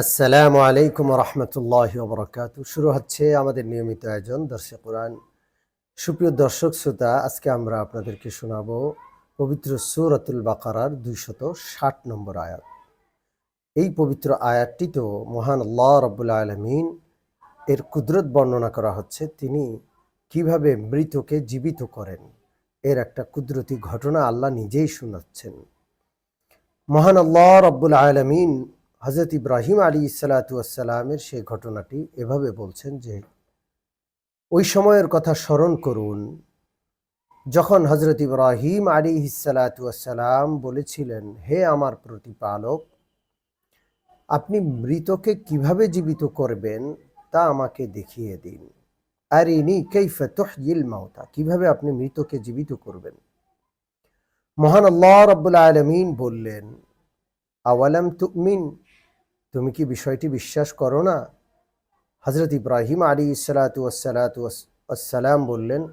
আসসালামু আলাইকুম রহমতুল্লাহ বরকাত শুরু হচ্ছে আমাদের নিয়মিত আয়োজন দর্শক কোরআন। সুপ্রিয় দর্শক, শ্রোতা, আজকে আমরা আপনাদেরকে শোনাবো পবিত্র সুরতুল বাকারার দুইশত ষাট নম্বর আয়াত। এই পবিত্র আয়াতটি তো মহান আল্লাহ রব্বুল আলমিন এর কুদরত বর্ণনা করা হচ্ছে, তিনি কীভাবে মৃতকে জীবিত করেন, এর একটা কুদরতি ঘটনা আল্লাহ নিজেই শোনাচ্ছেন। মহান আল্লাহ রব্বুল আলমিন হজরত ইব্রাহিম আলী সালাতামের সেই ঘটনাটি এভাবে বলছেন যে, ওই সময়ের কথা স্মরণ করুন, যখন হজরত ইব্রাহিম আলী সালাতাম বলেছিলেন, হে আমার প্রতিপালক, আপনি মৃতকে কীভাবে জীবিত করবেন তা আমাকে দেখিয়ে দিন। আর ইনি কৈফে তহজিল মাওতা কীভাবে আপনি মৃতকে জীবিত করবেন মহান আল্লাহ রব্বুল আলমিন বললেন, আওয়ালাম তুমিন তুমি কি বিষয়টি বিশ্বাস করো না? হজরত ইব্রাহিম আলী সালাতাম বললেন,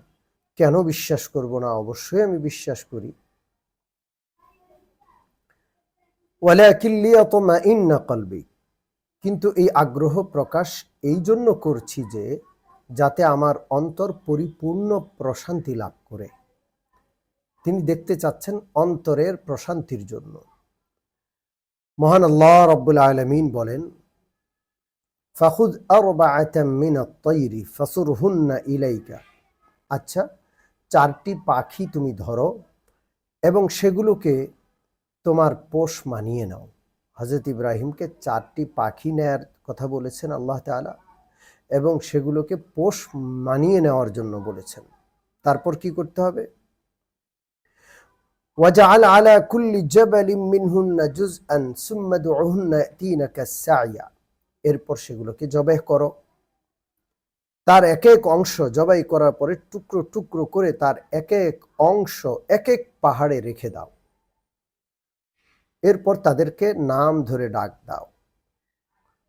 কেন বিশ্বাস করব না? অবশ্যই আমি বিশ্বাস করি। কিন্তু এই আগ্রহ প্রকাশ এই জন্য করছি যে, যাতে আমার অন্তর পরিপূর্ণ প্রশান্তি লাভ করে। তিনি দেখতে চাচ্ছেন অন্তরের প্রশান্তির জন্য। মহান আল্লাহ রব্বুল আলমিন বলেন, ফাখুদ তৈরি ফসুর হুন্না ইলাইকা। আচ্ছা চারটি পাখি তুমি ধরো এবং সেগুলোকে তোমার পোষ মানিয়ে নাও। হজরত ইব্রাহিমকে চারটি পাখি নেয়ার কথা বলেছেন আল্লাহ তালা এবং সেগুলোকে পোষ মানিয়ে নেওয়ার জন্য বলেছেন। তারপর কি করতে হবে? وجعل على كل جبل منهن جزءا ثم ادعهن يأتينك السعيا এরপর সেগুলোকে জবাই করো তার এক এক অংশ জবাই করার পরে টুকরো টুকরো করে তার এক এক অংশ এক এক পাহাড়ে রেখে দাও এরপর তাদেরকে নাম ধরে ডাক দাও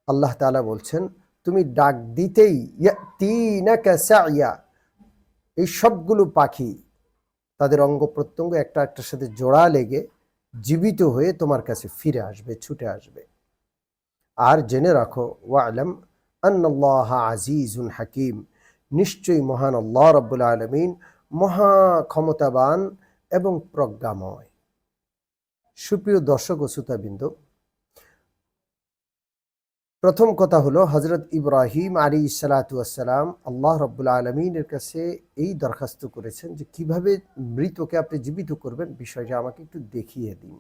আল্লাহ তালা বলছেন তুমি ডাক দিতেই এই সবগুলো পাখি তাদের অঙ্গ প্রত্যঙ্গ একটা একটার সাথে জোড়া লেগে জীবিত হয়ে তোমার কাছে ফিরে আসবে, ছুটে আসবে। আর জেনে রাখো ওয়া ওয়ালাম আন্নাল্লাহ আজিজুন হাকিম। নিশ্চয়ই মহান আল্লাহ রব্বুল আলমিন মহা ক্ষমতাবান এবং প্রজ্ঞাময়। সুপ্রিয় দর্শক ও শ্রোতাবৃন্দ প্রথম কথা হলো হজরত ইব্রাহিম আলী সালাতাম আল্লাহ রব্বুল আলমিনের কাছে এই দরখাস্ত করেছেন যে কীভাবে মৃতকে আপনি জীবিত করবেন, বিষয়টা আমাকে একটু দেখিয়ে দিন।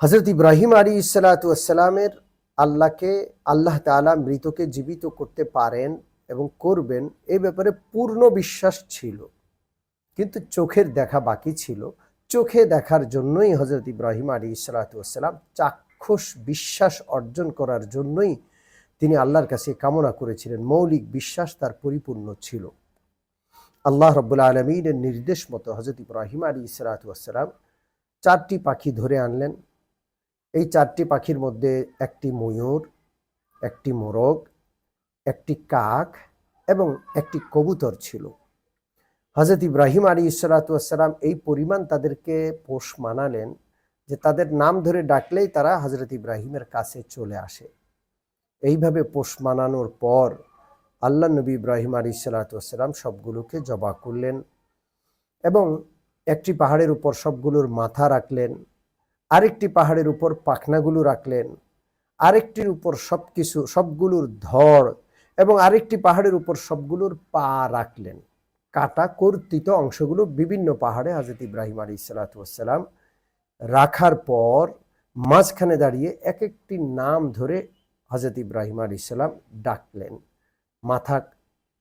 হজরত ইব্রাহিম আলী সালাতামের আল্লাহকে, আল্লাহ তালা মৃতকে জীবিত করতে পারেন এবং করবেন এ ব্যাপারে পূর্ণ বিশ্বাস ছিল। কিন্তু চোখের দেখা বাকি ছিল। চোখে দেখার জন্যই হজরত ইব্রাহিম আলী সালাতাম চাক চাক্ষুষ বিশ্বাস অর্জন করার জন্যই তিনি আল্লাহর কাছে কামনা করেছিলেন। মৌলিক বিশ্বাস তার পরিপূর্ণ ছিল। আল্লাহ রব্বুল্লা আলমিনের নির্দেশ মতো হজরত ইব্রাহিম আলী ইসরাতাম চারটি পাখি ধরে আনলেন। এই চারটি পাখির মধ্যে একটি ময়ূর, একটি মোরগ, একটি কাক এবং একটি কবুতর ছিল। হজরত ইব্রাহিম আলী ইসরাতাম এই পরিমাণ তাদেরকে পোষ মানালেন যে তাদের নাম ধরে ডাকলেই তারা হজরত ইব্রাহিমের কাছে চলে আসে। এইভাবে পোষ মানানোর পর আল্লাহ নবী ইব্রাহিম আলী সালাতাম সবগুলোকে জবা করলেন এবং একটি পাহাড়ের উপর সবগুলোর মাথা রাখলেন, আরেকটি পাহাড়ের উপর পাখনাগুলো রাখলেন, আরেকটির উপর সব কিছু সবগুলোর ধর এবং আরেকটি পাহাড়ের উপর সবগুলোর পা রাখলেন। কাটা কর্তৃত অংশগুলো বিভিন্ন পাহাড়ে হাজরত ইব্রাহিম আলী সালাতাম রাখার পর মাঝখানে দাঁড়িয়ে এক একটি নাম ধরে হজরত ইব্রাহিম আলী ইসলাম ডাকলেন। মাথা,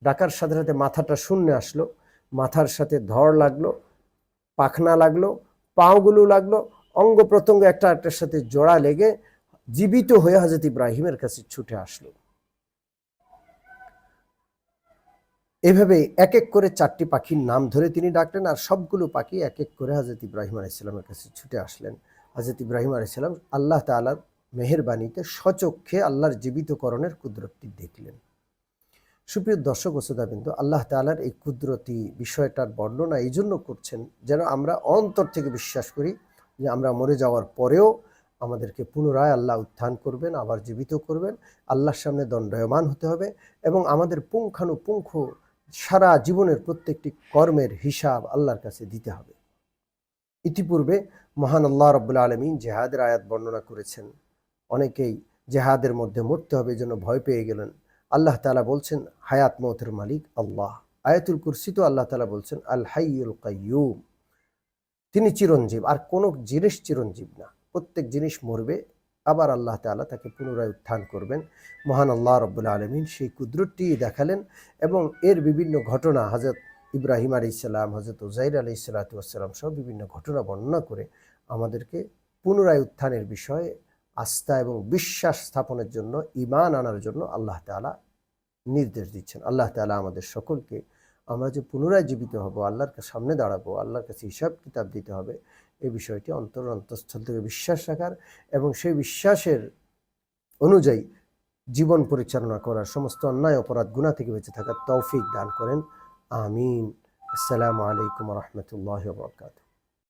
ডাকার সাথে সাথে মাথাটা শূন্য আসলো, মাথার সাথে ধর লাগল, পাখনা লাগল, পাওগুলো লাগল অঙ্গ প্রত্যঙ্গ একটা একটার সাথে জোড়া লেগে জীবিত হয়ে হজরত ইব্রাহিমের কাছে ছুটে আসলো। এভাবে এক এক করে চারটি পাখির নাম ধরে তিনি ডাকলেন আর সবগুলো পাখি এক এক করে হাজরত ইব্রাহিম আলাইসাল্লামের কাছে ছুটে আসলেন। হাজরত ইব্রাহিম আলাইসাল্লাম আল্লাহ তালার মেহরবানিতে সচক্ষে আল্লাহর জীবিতকরণের কুদরতটি দেখলেন। সুপ্রিয় দর্শক ওসুদাবিন্দু আল্লাহ তালার এই কুদরতি বিষয়টার বর্ণনা এই জন্য করছেন যেন আমরা অন্তর থেকে বিশ্বাস করি যে আমরা মরে যাওয়ার পরেও আমাদেরকে পুনরায় আল্লাহ উত্থান করবেন, আবার জীবিত করবেন, আল্লাহর সামনে দণ্ডায়মান হতে হবে এবং আমাদের পুঙ্খানুপুঙ্খ সারা জীবনের প্রত্যেকটি কর্মের হিসাব আল্লাহর কাছে দিতে হবে। ইতিপূর্বে মহান আল্লাহ রব্বুল আলমিন জেহাদের আয়াত বর্ণনা করেছেন। অনেকেই জেহাদের মধ্যে মরতে হবে জন্য ভয় পেয়ে গেলেন। আল্লাহ তালা বলছেন, হায়াত মতের মালিক আল্লাহ। আয়াতুল কুরসি তো আল্লাহ তালা বলছেন, আল হাইউল কাইয়ুম। তিনি চিরঞ্জীব, আর কোনো জিনিস চিরঞ্জীব না। প্রত্যেক জিনিস মরবে আবার আল্লাহ তাআলা তাকে পুনরায় উত্থান করবেন। মহান আল্লাহ রব্বুল আলমিন সেই কুদরতটি দেখালেন এবং এর বিভিন্ন ঘটনা হজরত ইব্রাহিম আলী ইসলাম হজরত উজাইর আলী ইসালাতাম সহ বিভিন্ন ঘটনা বর্ণনা করে আমাদেরকে পুনরায় উত্থানের বিষয়ে আস্থা এবং বিশ্বাস স্থাপনের জন্য ইমান আনার জন্য আল্লাহ তাআলা নির্দেশ দিচ্ছেন। আল্লাহ তাআলা আমাদের সকলকে আমরা যে পুনরায় জীবিত হব, আল্লাহর সামনে দাঁড়াবো, আল্লাহর কাছে হিসাব কিতাব দিতে হবে এই বিষয়টি অন্তর অন্তঃস্থল থেকে বিশ্বাস রাখার এবং সেই বিশ্বাসের অনুযায়ী জীবন পরিচালনা করার সমস্ত অন্যায়, অপরাধ গুণা থেকে বেঁচে থাকার তৌফিক দান করেন। আমিন। আসসালামু আলাইকুম রহমতুল্লাহ বরকাত